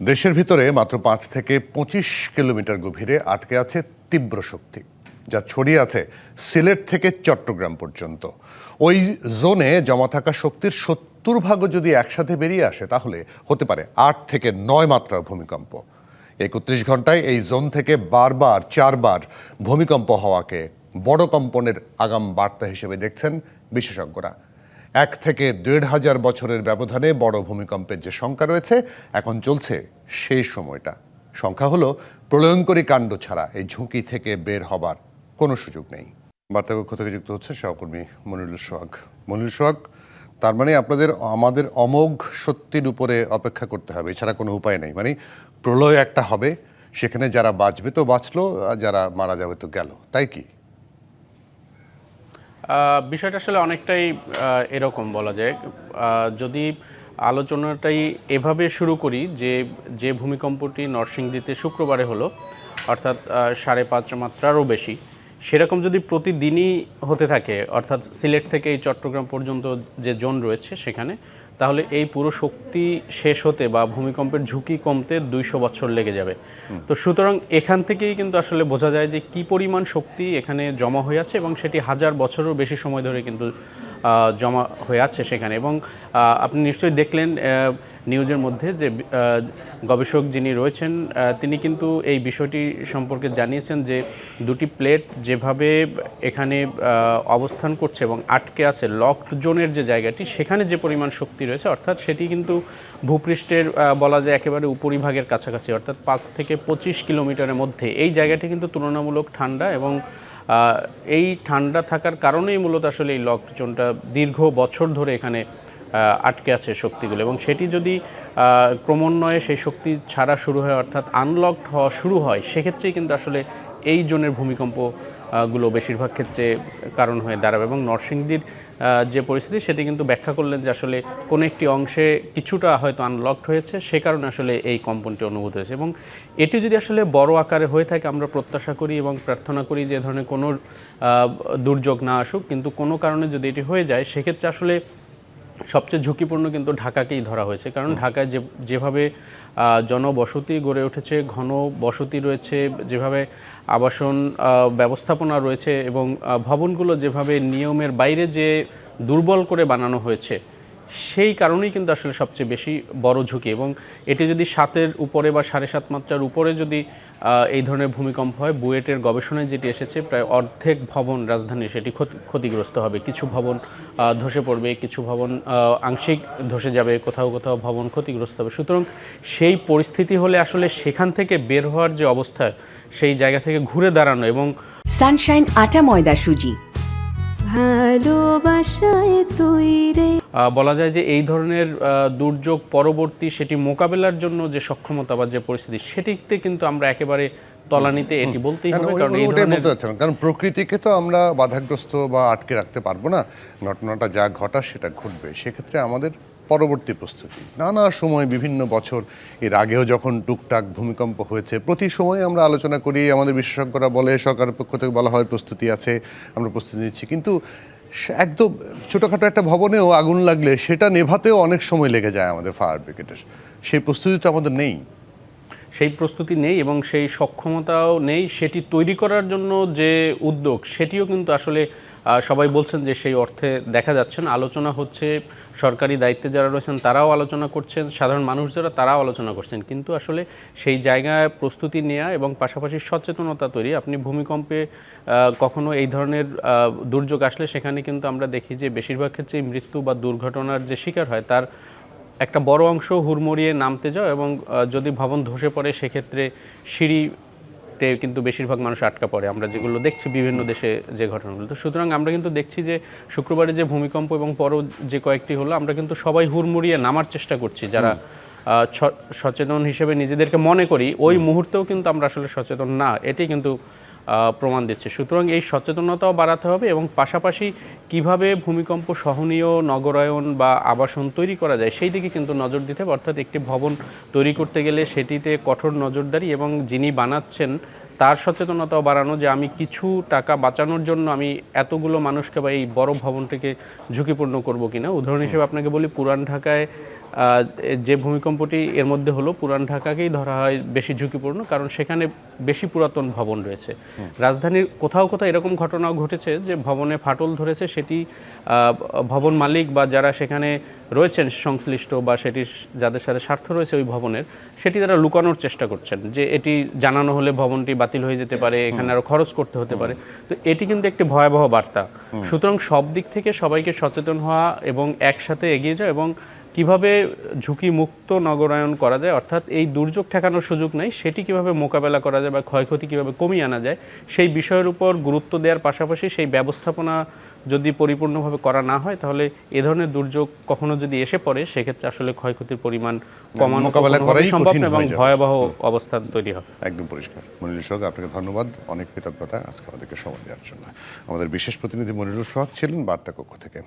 দেশের ভিতরে মাত্র পাঁচ থেকে পঁচিশ কিলোমিটার গভীরে আটকে আছে তীব্র শক্তি, যা ছড়িয়ে আছে সিলেট থেকে চট্টগ্রাম পর্যন্ত। ওই জোনে জমা থাকা শক্তির সত্তর ভাগও যদি একসাথে বেরিয়ে আসে, তাহলে হতে পারে আট থেকে নয় মাত্রার ভূমিকম্প। একত্রিশ ঘন্টায় এই জোন থেকে বারবার, চারবার ভূমিকম্প হওয়াকে বড় কম্পনের আগাম বার্তা হিসেবে দেখছেন বিশেষজ্ঞরা। এক থেকে দেড় হাজার বছরের ব্যবধানে বড় ভূমিকম্পের যে সংখ্যা রয়েছে, এখন চলছে সেই সময়টা। সংখ্যা হলো প্রলয়ঙ্করী কাণ্ড ছাড়া এই ঝুঁকি থেকে বের হবার কোনো সুযোগ নেই। বার্তাকক্ষ থেকে যুক্ত হচ্ছে সহকর্মী মনিরুল সোহাগ। মনিরুল সোহাগ, তার মানে আপনাদের, আমাদের অমোঘ সত্যির উপরে অপেক্ষা করতে হবে, এছাড়া কোনো উপায় নেই। মানে প্রলয় একটা হবে, সেখানে যারা বাঁচবে তো বাঁচলো যারা মারা যাবে তো গেল। তাই কি? বিষয়টা আসলে অনেকটাই এরকম বলা যায়। যদি আলোচনাটাই এভাবে শুরু করি যে যে ভূমিকম্পটি নরসিংদীতে শুক্রবারে হলো, অর্থাৎ সাড়ে পাঁচ মাত্রারও বেশি, সেরকম যদি প্রতিদিনই হতে থাকে, অর্থাৎ সিলেট থেকে এই চট্টগ্রাম পর্যন্ত যে জোন রয়েছে সেখানে তাহলে এই পুরো শক্তি শেষ হতে বা ভূমিকম্পের ঝুঁকি কমতে দুইশো বছর লেগে যাবে। তো সুতরাং এখান থেকেই কিন্তু আসলে বোঝা যায় যে কি পরিমাণ শক্তি এখানে জমা হয়ে আছে এবং সেটি হাজার বছরও বেশি সময় ধরে কিন্তু জমা হয়ে আছে সেখানে। এবং আপনি নিশ্চয়ই দেখলেন নিউজের মধ্যে যে গবেষক যিনি রয়েছেন তিনি কিন্তু এই বিষয়টি সম্পর্কে জানিয়েছেন যে, দুটি প্লেট যেভাবে এখানে অবস্থান করছে এবং আটকে আছে, লকড জোনের যে জায়গাটি, সেখানে যে পরিমাণ শক্তি রয়েছে, অর্থাৎ সেটি কিন্তু ভূপৃষ্ঠের বলা যায় একেবারে উপরিভাগের কাছাকাছি, অর্থাৎ পাঁচ থেকে পঁচিশ কিলোমিটারের মধ্যে। এই জায়গাটি কিন্তু তুলনামূলক ঠান্ডা এবং এই ঠান্ডা থাকার কারণেই মূলত আসলে এই লকডাউনটা দীর্ঘ বছর ধরে এখানে আটকে আছে শক্তিগুলো। এবং সেটি যদি ক্রমান্বয়ে সেই শক্তি ছাড়া শুরু হয়, অর্থাৎ আনলকড হওয়া শুরু হয়, সেক্ষেত্রেই কিন্তু আসলে এই জোনের ভূমিকম্প গুলো বেশিরভাগ ক্ষেত্রে কারণ হয়ে দাঁড়াবে। এবং নরসিংদীর যে পরিস্থিতি, সেটি কিন্তু ব্যাখ্যা করলেন যে আসলে কোনো একটি অংশে কিছুটা হয়তো আনলকড হয়েছে, সে কারণে আসলে এই কম্পনটি অনুভূত হয়েছে। এবং এটি যদি আসলে বড় আকারে হয়ে থাকে, আমরা প্রত্যাশা করি এবং প্রার্থনা করি যে ধরনের কোনো দুর্যোগ না আসুক, কিন্তু কোনো কারণে যদি এটি হয়ে যায়, সেক্ষেত্রে আসলে সবচেয়ে ঝুঁকিপূর্ণ কিন্তু ঢাকাকেই ধরা হয়েছে। কারণ ঢাকায় যে যেভাবে জনবসতি গড়ে উঠেছে ঘন বসতি রয়েছে যেভাবে আবাসন ব্যবস্থাপনা রয়েছে এবং ভবনগুলো যেভাবে নিয়মের বাইরে যে দুর্বল করে বানানো হয়েছে সেই কারণেই কিন্তু আসলে সবচেয়ে বেশি বড় ঝুঁকি এবং এটি যদি সাতের উপরে বা সাড়ে সাত মাত্রার উপরে যদি এই ধরনের ভূমিকম্প হয় বুয়েটের গবেষণায় যেটি এসেছে প্রায় অর্ধেক ভবন রাজধানী সেটি ক্ষতি- ক্ষতিগ্রস্ত হবে। কিছু ভবন ধসে পড়বে কিছু ভবন আংশিক ধসে যাবে কোথাও কোথাও ভবন ক্ষতিগ্রস্ত হবে। সুতরাং সেই পরিস্থিতি হলে আসলে সেখান থেকে বের হওয়ার যে অবস্থা সেই জায়গা থেকে ঘুরে দাঁড়ানো এবং সানশাইন আটা ময়দা সুজি। ভালোবাসায় তৈরে বলা যায় যে এই ধরনের দুর্যোগ পরবর্তী সেটি মোকাবেলার জন্য যে সক্ষমতা বা যে পরিস্থিতি সেটিতে কিন্তু আমরা একেবারে তলানিতে এটি বলতেই হবে কারণ এই ধরনের কারণ প্রকৃতিকে তো আমরা বাধাগ্রস্ত বা আটকে রাখতে পারব না। ঘটনাটা যা ঘটা সেটা ঘটবে। সেক্ষেত্রে আমাদের পরবর্তী প্রস্তুতি। নানা সময় বিভিন্ন বছর এর আগেও যখন টুকটাক ভূমিকম্প হয়েছে প্রতি সময় আমরা আলোচনা করি আমাদের বিশেষজ্ঞরা বলে সরকারের পক্ষ থেকে বলা হয় প্রস্তুতি আছে আমরা প্রস্তুতি নিচ্ছি। কিন্তু একদম ছোটোখাটো একটা ভবনেও আগুন লাগলে সেটা নেভাতেও অনেক সময় লেগে যায় আমাদের ফায়ার ব্রিগেডের। সেই প্রস্তুতি তো আমাদের নেই। সেই প্রস্তুতি নেই এবং সেই সক্ষমতাও নেই। সেটি তৈরি করার জন্য যে উদ্যোগ, সেটিও কিন্তু আসলে সবাই বলছেন যে সেই অর্থে দেখা যাচ্ছেন আলোচনা হচ্ছে, সরকারি দায়িত্বে যারা রয়েছেন তারাও আলোচনা করছেন, সাধারণ মানুষ যারা তারাও আলোচনা করছেন। কিন্তু আসলে সেই জায়গায় প্রস্তুতি নেওয়া এবং পাশাপাশি সচেতনতা তৈরি, আপনি ভূমিকম্পে কখনো এই ধরনের দুর্যোগ আসলে সেখানে কিন্তু আমরা দেখি যে বেশিরভাগ ক্ষেত্রে মৃত্যু বা দুর্ঘটনার যে শিকার হয়, তার একটা বড় অংশ হুড়মুড়িয়ে নামতে যাও এবং যদি ভবন ধসে পড়ে সেক্ষেত্রে সিঁড়িতে কিন্তু বেশিরভাগ মানুষ আটকা পড়ে। আমরা যেগুলো দেখছি বিভিন্ন দেশে যে ঘটনাগুলো। তো সুতরাং আমরা কিন্তু দেখছি যে শুক্রবারে যে ভূমিকম্প এবং পরও যে কয়েকটি হলো আমরা কিন্তু সবাই হুড়মুড়িয়ে নামার চেষ্টা করছি। যারা সচেতন হিসেবে নিজেদেরকে মনে করি ওই মুহূর্তেও কিন্তু আমরা আসলে সচেতন না। এটি কিন্তু প্রমাণ দিচ্ছে। সুতরাং এই সচেতনতাও বাড়াতে হবে এবং পাশাপাশি কীভাবে ভূমিকম্প সহনীয় নগরায়ন বা আবাসন তৈরি করা যায় সেই দিকে কিন্তু নজর দিতে হবে। অর্থাৎ একটি ভবন তৈরি করতে গেলে সেটিতে কঠোর নজরদারি এবং যিনি বানাচ্ছেন তার সচেতনতাও বাড়ানো যে আমি কিছু টাকা বাঁচানোর জন্য আমি এতগুলো মানুষকে বা এই বড় ভবনটিকে ঝুঁকিপূর্ণ করব কিনা। উদাহরণ হিসেবে আপনাকে বলি, পুরান ঢাকায় যে ভূমিকম্পটি এর মধ্যে হলো পুরান ঢাকাকেই ধরা হয় বেশি ঝুঁকিপূর্ণ কারণ সেখানে বেশি পুরাতন ভবন রয়েছে। রাজধানীর কোথাও কোথাও এরকম ঘটনাও ঘটেছে যে ভবনে ফাটল ধরেছে সেটি ভবন মালিক বা যারা সেখানে রয়েছেন সংশ্লিষ্ট বা সেটি যাদের সাথে স্বার্থ রয়েছে ওই ভবনের সেটি তারা লুকানোর চেষ্টা করছেন যে এটি জানানো হলে ভবনটি বাতিল হয়ে যেতে পারে এখানে আরও খরচ করতে হতে পারে। তো এটি কিন্তু একটি ভয়াবহ বার্তা। সুতরাং সব দিক থেকে সবাইকে সচেতন হওয়া এবং একসাথে এগিয়ে যাওয়া এবং কীভাবে ঝুঁকি মুক্ত নগরায়ন করা যায় অর্থাৎ এই দুর্যোগ ঠেকানোর সুযোগ নাই সেটি কীভাবে মোকাবেলা করা যায় বা ক্ষয়ক্ষতি কীভাবে কমিয়ে আনা যায় সেই বিষয়ের উপর গুরুত্ব দেওয়ার পাশাপাশি সেই ব্যবস্থাপনা যদি পরিপূর্ণভাবে করা না হয় তাহলে এ ধরনের দুর্যোগ কখনো যদি এসে পড়ে সেক্ষেত্রে আসলে ক্ষয়ক্ষতির পরিমাণ কমানো মোকাবেলা করাই সম্ভব এবং ভয়াবহ অবস্থা তৈরি হবে। একদম পরিষ্কার। মনিরুল সোহাগ আপনাকে ধন্যবাদ। অনেক কৃতজ্ঞতা। আজকে আমাদেরকে সময় দেওয়ার জন্য। আমাদের বিশেষ প্রতিনিধি মনিরুল সোহাগ ছিলেন বার্তা কক্ষ থেকে।